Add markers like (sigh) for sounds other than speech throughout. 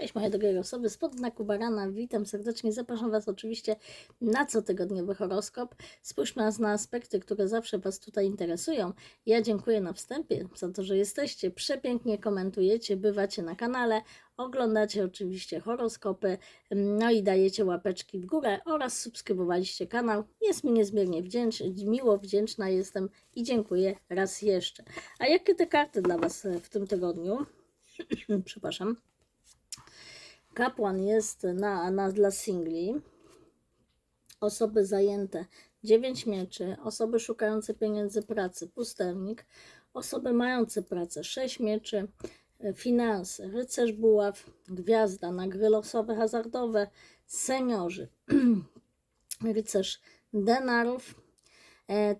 Cześć moje drogie osoby spod znaku barana, witam serdecznie, zapraszam Was oczywiście na cotygodniowy horoskop. Spójrzmy nas na aspekty, które zawsze Was tutaj interesują. Ja dziękuję na wstępie za to, że jesteście, przepięknie komentujecie, bywacie na kanale, oglądacie oczywiście horoskopy, no i dajecie łapeczki w górę oraz subskrybowaliście kanał. Jest mi niezmiernie wdzięcz, miło wdzięczna jestem i dziękuję raz jeszcze. A jakie te karty dla Was w tym tygodniu? (clears throat) Przepraszam. Kapłan jest na, na, dla singli. Osoby zajęte 9 mieczy. Osoby szukające pieniędzy pracy pustelnik. Osoby mające pracę 6 mieczy. e, Finanse, rycerz buław, gwiazda, nagry losowe, hazardowe, seniorzy, (clears throat) rycerz denarów,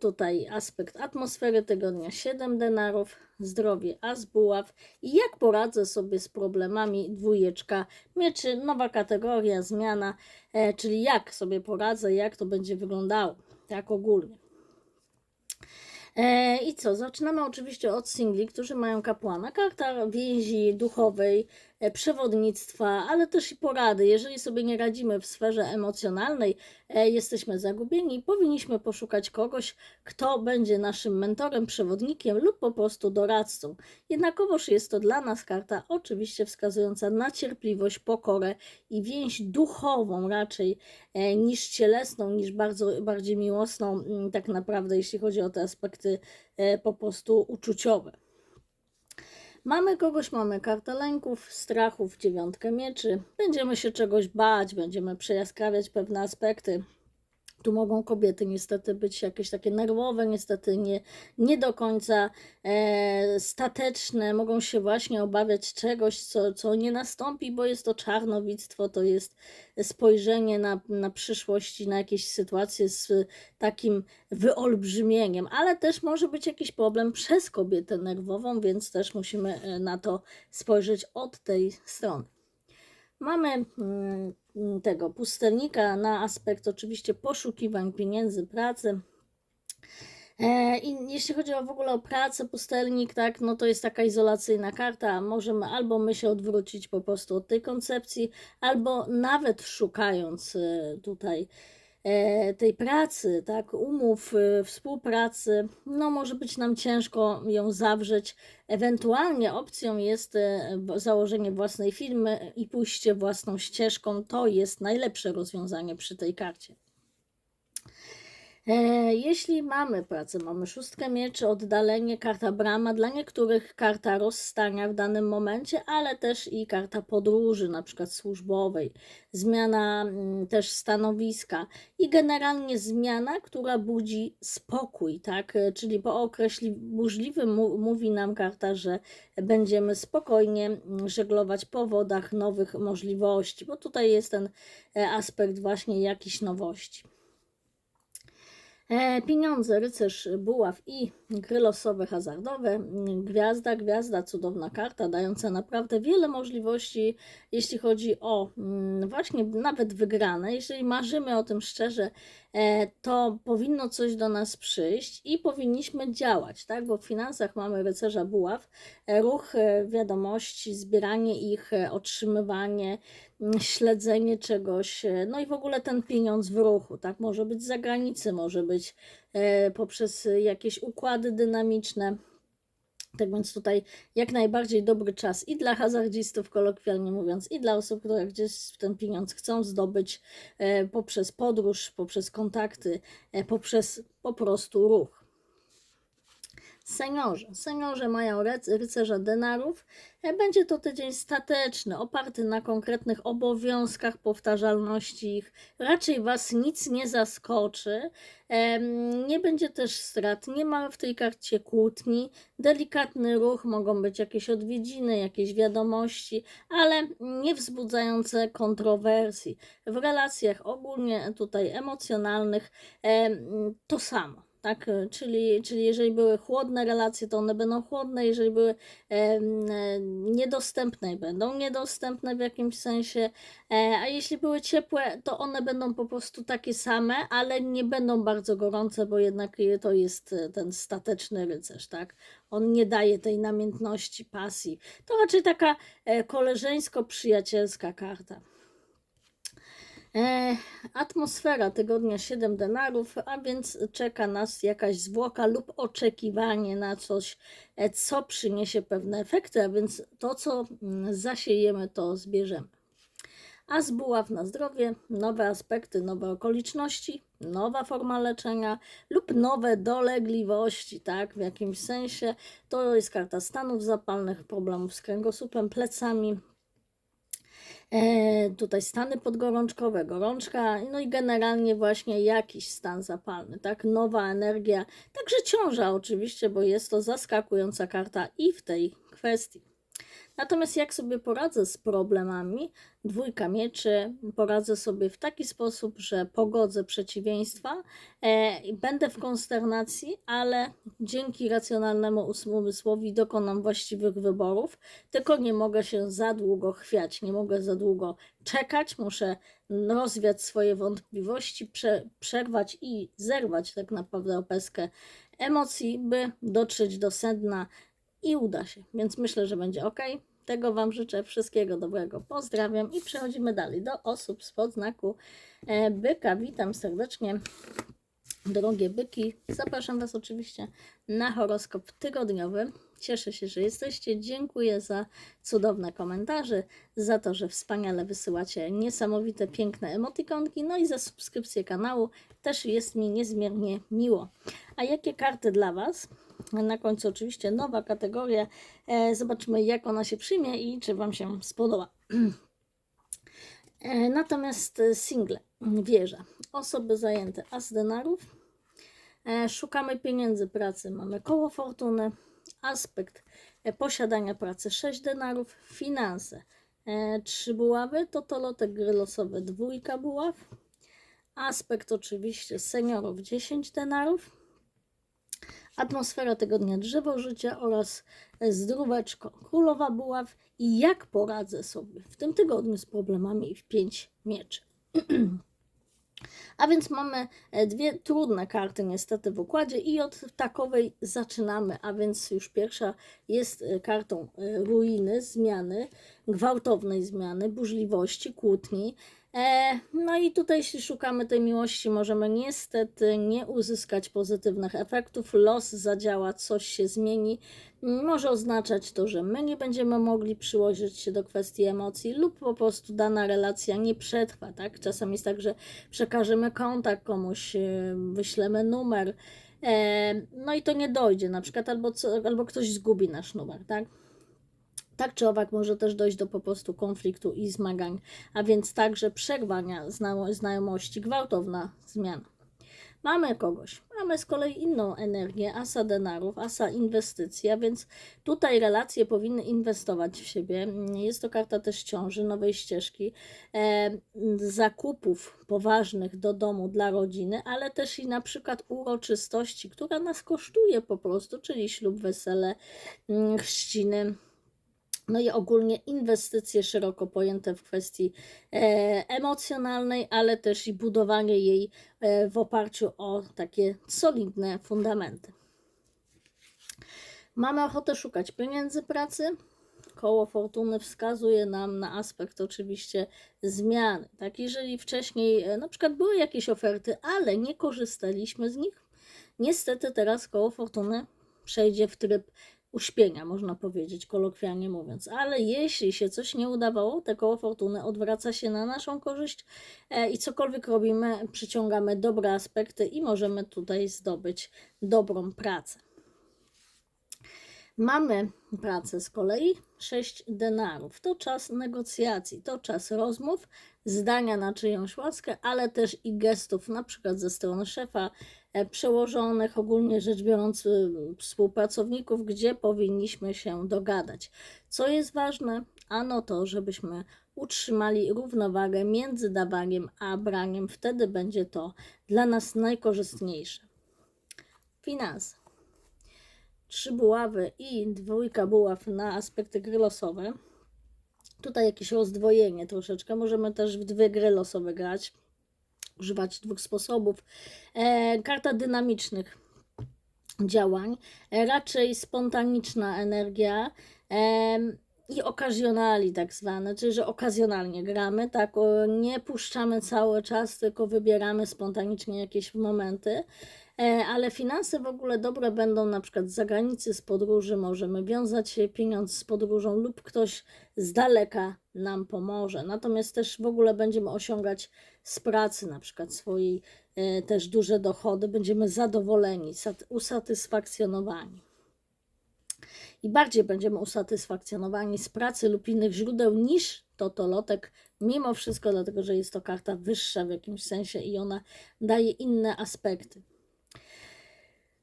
tutaj aspekt atmosfery tygodnia 7 denarów, zdrowie as buław i jak poradzę sobie z problemami dwójeczka mieczy, nowa kategoria, zmiana, e, czyli jak sobie poradzę, jak to będzie wyglądało, tak ogólnie. E, I co? Zaczynamy oczywiście od singli, którzy mają kapłana. Karta więzi duchowej, e, przewodnictwa, ale też i porady. Jeżeli sobie nie radzimy w sferze emocjonalnej, e, jesteśmy zagubieni, powinniśmy poszukać kogoś, kto będzie naszym mentorem, przewodnikiem lub po prostu doradcą. Jednakowoż jest to dla nas karta oczywiście wskazująca na cierpliwość, pokorę i więź duchową raczej e, niż cielesną, niż bardzo, bardziej miłosną, mm, tak naprawdę, jeśli chodzi o te aspekty e, po prostu uczuciowe. Mamy kogoś, mamy kartę lęków, strachów, dziewiątkę mieczy. Będziemy się czegoś bać, będziemy przejaskrawiać pewne aspekty. Tu mogą kobiety niestety być jakieś takie nerwowe, niestety nie, nie do końca e, stateczne, mogą się właśnie obawiać czegoś, co, co nie nastąpi, bo jest to czarnowictwo, to jest spojrzenie na, na przyszłość i na jakieś sytuacje z takim wyolbrzymieniem, ale też może być jakiś problem przez kobietę nerwową, więc też musimy e, na to spojrzeć od tej strony. Mamy mm, tego pustelnika na aspekt oczywiście poszukiwań pieniędzy, pracy. E, I jeśli chodzi o w ogóle o pracę, pustelnik, tak, no to jest taka izolacyjna karta. Możemy albo my się odwrócić po prostu od tej koncepcji, albo nawet szukając e, tutaj tej pracy, tak, umów, e, współpracy, no może być nam ciężko ją zawrzeć. Ewentualnie opcją jest e, założenie własnej firmy i pójście własną ścieżką. To jest najlepsze rozwiązanie przy tej karcie. E, Jeśli mamy pracę, mamy szóstkę mieczy, oddalenie, karta brama, dla niektórych karta rozstania w danym momencie, ale też i karta podróży, na przykład służbowej, zmiana mm, też stanowiska i generalnie zmiana, która budzi spokój, tak? E, Czyli po określi burzliwym mówi nam karta, że będziemy spokojnie mm, żeglować po wodach nowych możliwości, bo tutaj jest ten e, aspekt właśnie jakichś nowości. E, pieniądze, rycerz, buław i gry losowe, hazardowe. Gwiazda, gwiazda, cudowna karta, dająca naprawdę wiele możliwości, jeśli chodzi o mm, właśnie nawet wygrane. Jeżeli marzymy o tym szczerze, to powinno coś do nas przyjść i powinniśmy działać, tak? Bo w finansach mamy rycerza buław, e, ruch e, wiadomości, zbieranie ich, e, otrzymywanie, śledzenie czegoś, e, no i w ogóle ten pieniądz w ruchu, tak? Może być z zagranicy, może być e, poprzez e, jakieś układy dynamiczne. Tak więc tutaj jak najbardziej dobry czas i dla hazardzistów, kolokwialnie mówiąc, i dla osób, które gdzieś ten pieniądz chcą zdobyć e, poprzez podróż, poprzez kontakty, e, poprzez po prostu ruch. Seniorze. Seniorze mają rycerza denarów. E, Będzie to tydzień stateczny, oparty na konkretnych obowiązkach, powtarzalności ich. Raczej Was nic nie zaskoczy. Nie będzie też strat, nie ma w tej karcie kłótni. Delikatny ruch, mogą być jakieś odwiedziny, jakieś wiadomości, ale nie wzbudzające kontrowersji. W relacjach ogólnie tutaj emocjonalnych em, to samo. Tak? E, Czyli, czyli jeżeli były chłodne relacje, to one będą chłodne, jeżeli były e, niedostępne, będą niedostępne w jakimś sensie, e, a jeśli były ciepłe, to one będą po prostu takie same, ale nie będą bardzo gorące, bo jednak je- to jest e, ten stateczny rycerz, tak? On nie daje tej namiętności, pasji. To raczej taka e, koleżeńsko-przyjacielska karta. E, atmosfera tygodnia 7 denarów, a więc czeka nas jakaś zwłoka lub oczekiwanie na coś, e, co przyniesie pewne efekty, a więc to, co mm, zasiejemy, to zbierzemy. A z na zdrowie, nowe aspekty, nowe okoliczności, nowa forma leczenia lub nowe dolegliwości, tak, w jakimś sensie. To jest karta stanów zapalnych, problemów z kręgosłupem, plecami, tutaj stany podgorączkowe, gorączka, no i generalnie właśnie jakiś stan zapalny, tak? Nowa energia, także ciąża oczywiście, bo jest to zaskakująca karta i w tej kwestii. Natomiast jak sobie poradzę z problemami, dwójka mieczy, poradzę sobie w taki sposób, że pogodzę przeciwieństwa, e, będę w konsternacji, ale dzięki racjonalnemu umysłowi dokonam właściwych wyborów, tylko nie mogę się za długo chwiać, nie mogę za długo czekać, muszę rozwiać swoje wątpliwości, prze, przerwać i zerwać tak naprawdę opeskę emocji, by dotrzeć do sedna i uda się. Więc myślę, że będzie ok. Tego Wam życzę wszystkiego dobrego. Pozdrawiam i przechodzimy dalej do osób spod znaku e, byka. Witam serdecznie. Drogie byki, zapraszam Was oczywiście na horoskop tygodniowy. Cieszę się, że jesteście. Dziękuję za cudowne komentarze, za to, że wspaniale wysyłacie niesamowite, piękne emotikonki, no i za subskrypcję kanału. Też jest mi niezmiernie miło. A jakie karty dla Was? Na końcu oczywiście nowa kategoria. E, Zobaczymy, jak ona się przyjmie i czy Wam się spodoba. E, Natomiast single, wieża, osoby zajęte as denarów, E, Szukamy pieniędzy pracy, mamy koło fortuny, aspekt posiadania pracy 6 denarów, finanse 3 buławy, totolotek gry losowe dwójka buław, aspekt oczywiście seniorów 10 denarów, atmosfera tygodnia drzewo życia oraz e, zdróweczko królowa buław i jak poradzę sobie w tym tygodniu z problemami w 5 mieczy. (clears throat) A więc mamy e, dwie trudne karty niestety w układzie i od takowej zaczynamy, a więc już pierwsza jest e, kartą ruiny, zmiany, gwałtownej zmiany, burzliwości, kłótni. E, No i tutaj jeśli szukamy tej miłości, możemy niestety nie uzyskać pozytywnych efektów. Los zadziała, coś się zmieni. Może oznaczać to, że my nie będziemy mogli przyłożyć się do kwestii emocji lub po prostu dana relacja nie przetrwa, tak? Czasami jest tak, że przekażemy kontakt komuś, e, wyślemy numer, e, no i to nie dojdzie na przykład, albo, co, albo ktoś zgubi nasz numer, tak? Tak czy owak może też dojść do po prostu konfliktu i zmagań, a więc także przerwania zna- znajomości, gwałtowna zmiana. Mamy kogoś, mamy z kolei inną energię, asa denarów, asa inwestycji, a więc tutaj relacje powinny inwestować w siebie. Jest to karta też ciąży, nowej ścieżki, e, zakupów poważnych do domu dla rodziny, ale też i na przykład uroczystości, która nas kosztuje po prostu, czyli ślub, wesele, mm, chrzciny, no i ogólnie inwestycje szeroko pojęte w kwestii e, emocjonalnej, ale też i budowanie jej e, w oparciu o takie solidne fundamenty. Mamy ochotę szukać pieniędzy pracy. Koło fortuny wskazuje nam na aspekt oczywiście zmiany. Tak, jeżeli wcześniej e, na przykład były jakieś oferty, ale nie korzystaliśmy z nich, niestety teraz koło fortuny przejdzie w tryb uśpienia, można powiedzieć, kolokwialnie mówiąc. Ale jeśli się coś nie udawało, to koło fortuny odwraca się na naszą korzyść e, i cokolwiek robimy, przyciągamy dobre aspekty i możemy tutaj zdobyć dobrą pracę. Mamy pracę z kolei 6 denarów. To czas negocjacji, to czas rozmów, zdania na czyjąś łaskę, ale też i gestów, na przykład ze strony szefa, e, przełożonych, ogólnie rzecz biorąc, y, współpracowników, gdzie powinniśmy się dogadać. Co jest ważne? Ano to, żebyśmy utrzymali równowagę między dawaniem a braniem, wtedy będzie to dla nas najkorzystniejsze. Finanse. Trzy buławy i dwójka buław na aspekty gry losowe. Tutaj jakieś rozdwojenie troszeczkę. Możemy też w dwie gry losowe grać. Używać dwóch sposobów. E, karta dynamicznych działań. E, raczej spontaniczna energia. em, i okazjonali tak zwane, czyli że okazjonalnie gramy, tak, nie puszczamy cały czas, tylko wybieramy spontanicznie jakieś momenty, e, ale finanse w ogóle dobre będą na przykład z zagranicy, z podróży, możemy wiązać pieniądz z podróżą lub ktoś z daleka nam pomoże, natomiast też w ogóle będziemy osiągać z pracy na przykład swojej e, też duże dochody, będziemy zadowoleni, sat- usatysfakcjonowani i bardziej będziemy usatysfakcjonowani z pracy lub innych źródeł niż totolotek, mimo wszystko, dlatego że jest to karta wyższa w jakimś sensie i ona daje inne aspekty.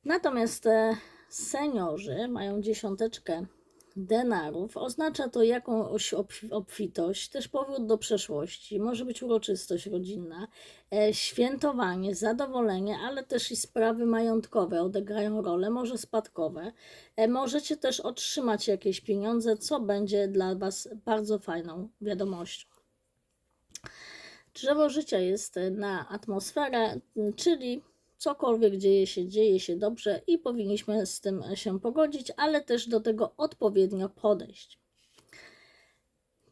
Natomiast e, seniorzy mają dziesiąteczkę denarów. Oznacza to jakąś obf- obfitość, też powrót do przeszłości, może być uroczystość rodzinna, e, świętowanie, zadowolenie, ale też i sprawy majątkowe odegrają rolę, może spadkowe. E, Możecie też otrzymać jakieś pieniądze, co będzie dla Was bardzo fajną wiadomością. Drzewo życia jest na atmosferę, czyli cokolwiek dzieje się, dzieje się dobrze i powinniśmy z tym się pogodzić, ale też do tego odpowiednio podejść.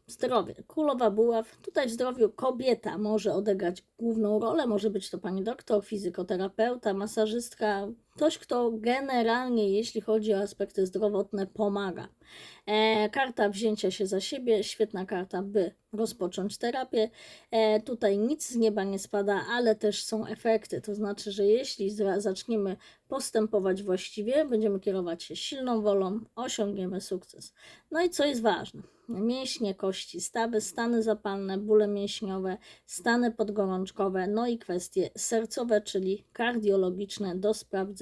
Zdrowie. Królowa buław. Tutaj w zdrowiu kobieta może odegrać główną rolę. Może być to pani doktor, fizykoterapeuta, masażystka. Ktoś, kto generalnie, jeśli chodzi o aspekty zdrowotne, pomaga. E, karta wzięcia się za siebie. Świetna karta, by rozpocząć terapię. E, tutaj nic z nieba nie spada, ale też są efekty. To znaczy, że jeśli zaczniemy postępować właściwie, będziemy kierować się silną wolą, osiągniemy sukces. No i co jest ważne? Mięśnie, kości, stawy, stany zapalne, bóle mięśniowe, stany podgorączkowe, no i kwestie sercowe, czyli kardiologiczne do sprawdzenia.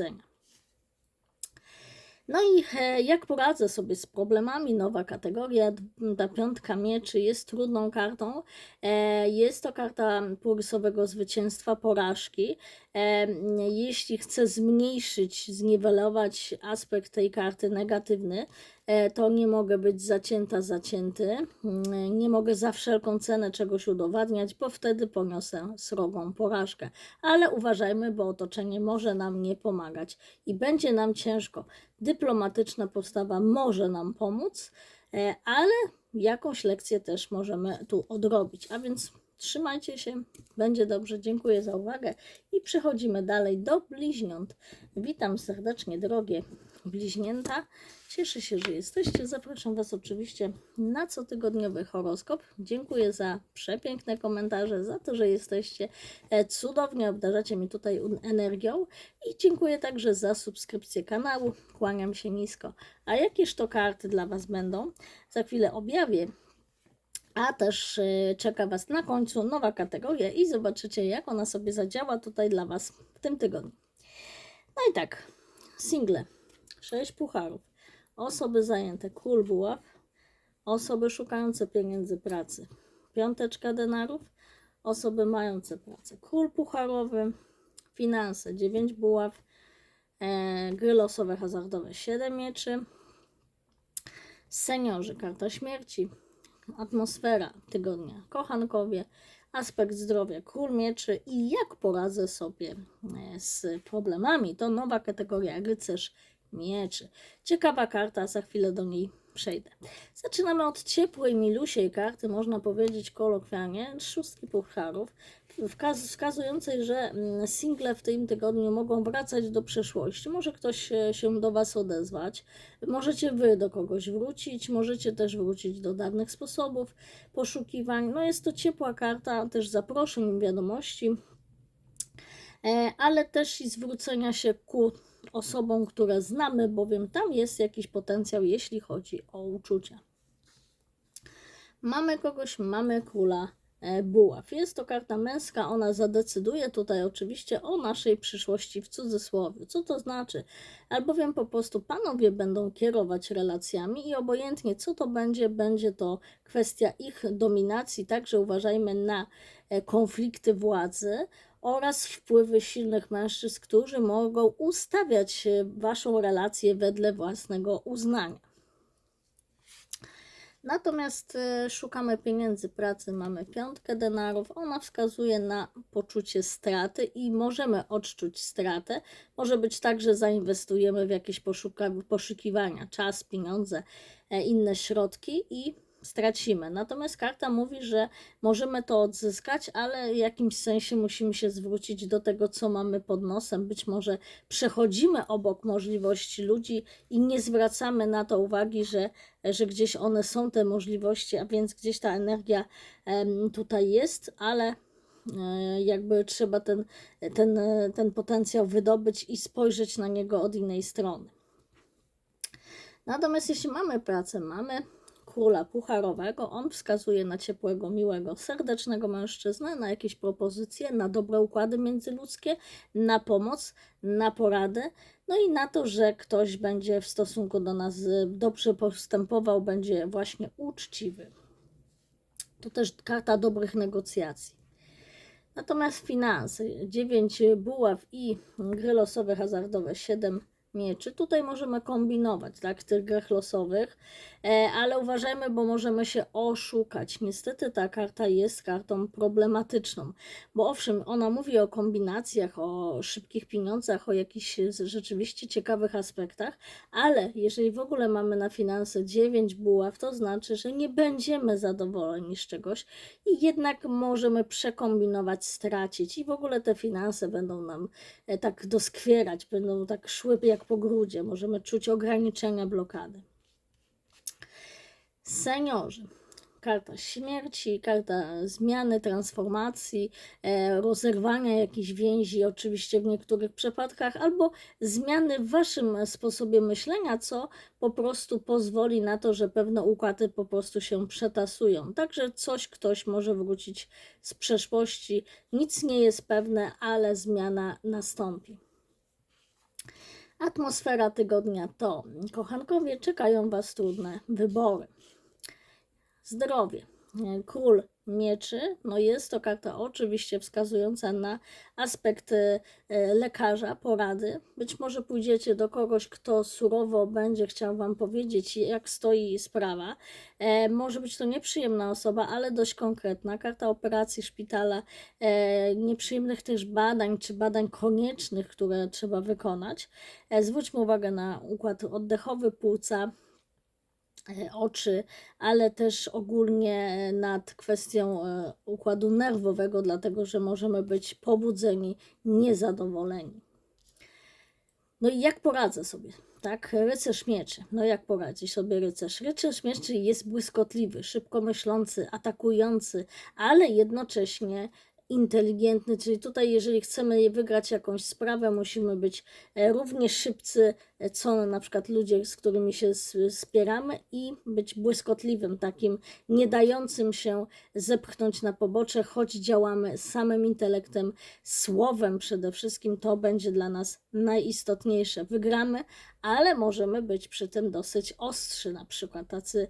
No i e, jak poradzę sobie z problemami? Nowa kategoria, ta piątka mieczy jest trudną kartą. E, Jest to karta półrysowego zwycięstwa, porażki. E, Jeśli chcę zmniejszyć, zniwelować aspekt tej karty negatywny, to nie mogę być zacięta, zacięty. Mm, Nie mogę za wszelką cenę czegoś udowadniać, bo wtedy poniosę srogą porażkę. Ale uważajmy, bo otoczenie może nam nie pomagać i będzie nam ciężko. Dyplomatyczna postawa może nam pomóc, e, ale jakąś lekcję też możemy tu odrobić. A więc trzymajcie się, będzie dobrze. Dziękuję za uwagę i przechodzimy dalej do bliźniąt. Witam serdecznie, drogie bliźnięta. Cieszę się, że jesteście. Zapraszam Was oczywiście na cotygodniowy horoskop. Dziękuję za przepiękne komentarze, za to, że jesteście e, cudownie, obdarzacie mnie tutaj energią i dziękuję także za subskrypcję kanału. Kłaniam się nisko. A jakież to karty dla Was będą? Za chwilę objawię. A też y, czeka Was na końcu nowa kategoria i zobaczycie, jak ona sobie zadziała tutaj dla Was w tym tygodniu. No i tak, single, sześć pucharów, osoby zajęte, król buław, osoby szukające pieniędzy pracy, piąteczka denarów, osoby mające pracę, król pucharowy, finanse, dziewięć buław, e, gry losowe, hazardowe, siedem mieczy, seniorzy, karta śmierci, atmosfera tygodnia, kochankowie, aspekt zdrowia, król mieczy i jak poradzę sobie e, z problemami. To nowa kategoria rycerz mieczy. Ciekawa karta, za chwilę do niej przejdę. Zaczynamy od ciepłej, milusiej karty, można powiedzieć kolokwialnie, szóstki pucharów, wskazującej, że mm, single w tym tygodniu mogą wracać do przeszłości. Może ktoś się do Was odezwać, możecie Wy do kogoś wrócić, możecie też wrócić do dawnych sposobów poszukiwań. No jest to ciepła karta, też zaproszeń, wiadomości, e, ale też i zwrócenia się ku osobom, które znamy, bowiem tam jest jakiś potencjał, jeśli chodzi o uczucia. Mamy kogoś, mamy króla buław. Jest to karta męska, ona zadecyduje tutaj oczywiście o naszej przyszłości w cudzysłowie. Co to znaczy? Albowiem po prostu panowie będą kierować relacjami i obojętnie co to będzie, będzie to kwestia ich dominacji, także uważajmy na e, konflikty władzy oraz wpływy silnych mężczyzn, którzy mogą ustawiać e, waszą relację wedle własnego uznania. Natomiast e, szukamy pieniędzy pracy, mamy piątkę denarów. Ona wskazuje na poczucie straty i możemy odczuć stratę. Może być tak, że zainwestujemy w jakieś poszuka- poszukiwania, czas, pieniądze, e, inne środki i stracimy. Natomiast karta mówi, że możemy to odzyskać, ale w jakimś sensie musimy się zwrócić do tego, co mamy pod nosem. Być może przechodzimy obok możliwości ludzi i nie zwracamy na to uwagi, że, że gdzieś one są, te możliwości, a więc gdzieś ta energia tutaj jest, ale e, jakby trzeba ten, ten, ten potencjał wydobyć i spojrzeć na niego od innej strony. Natomiast jeśli mamy pracę, mamy króla pucharowego, on wskazuje na ciepłego, miłego, serdecznego mężczyznę, na jakieś propozycje, na dobre układy międzyludzkie, na pomoc, na poradę, no i na to, że ktoś będzie w stosunku do nas y, dobrze postępował, będzie właśnie uczciwy. To też karta dobrych negocjacji. Natomiast finanse, 9 buław i gry losowe hazardowe, 7 mieczy. Tutaj możemy kombinować, tak, w tych grach losowych, e, ale uważajmy, bo możemy się oszukać. Niestety ta karta jest kartą problematyczną, bo owszem, ona mówi o kombinacjach, o szybkich pieniądzach, o jakichś rzeczywiście ciekawych aspektach, ale jeżeli w ogóle mamy na finanse 9 buław, to znaczy, że nie będziemy zadowoleni z czegoś i jednak możemy przekombinować, stracić i w ogóle te finanse będą nam e, tak doskwierać, będą tak szły jak po grudzie, możemy czuć ograniczenia, blokady. Seniorzy. Karta śmierci, karta zmiany, transformacji, e, rozerwania jakichś więzi, oczywiście w niektórych przypadkach, albo zmiany w waszym sposobie myślenia, co po prostu pozwoli na to, że pewne układy po prostu się przetasują. Także coś ktoś może wrócić z przeszłości. Nic nie jest pewne, ale zmiana nastąpi. Atmosfera tygodnia to kochankowie czekają Was trudne wybory. Zdrowie. Król mieczy, no jest to karta oczywiście wskazująca na aspekt e, lekarza, porady. Być może pójdziecie do kogoś, kto surowo będzie chciał Wam powiedzieć, jak stoi sprawa. E, może być to nieprzyjemna osoba, ale dość konkretna. Karta operacji szpitala, e, nieprzyjemnych też badań, czy badań koniecznych, które trzeba wykonać. Zwróćmy uwagę na układ oddechowy płuca, E, oczy, ale też ogólnie nad kwestią e, układu nerwowego, dlatego że możemy być pobudzeni, niezadowoleni. No i jak poradzę sobie? Tak, rycerz mieczy. No jak poradzi sobie rycerz? Rycerz mieczy jest błyskotliwy, szybko myślący, atakujący, ale jednocześnie inteligentny, czyli tutaj jeżeli chcemy wygrać jakąś sprawę, musimy być e, równie szybcy, e, co na przykład ludzie, z którymi się spieramy i być błyskotliwym, takim nie dającym się zepchnąć na pobocze, choć działamy samym intelektem, słowem przede wszystkim, to będzie dla nas najistotniejsze. Wygramy, ale możemy być przy tym dosyć ostrzy, na przykład tacy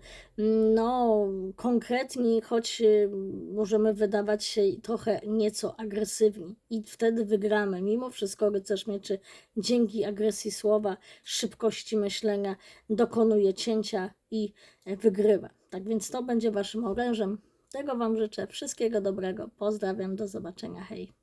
no konkretni, choć y, możemy wydawać się trochę nieco agresywni i wtedy wygramy. Mimo wszystko rycerz mieczy dzięki agresji słowa, szybkości myślenia dokonuje cięcia i e, wygrywa. Tak więc to będzie waszym orężem. Tego wam życzę. Wszystkiego dobrego. Pozdrawiam. Do zobaczenia. Hej.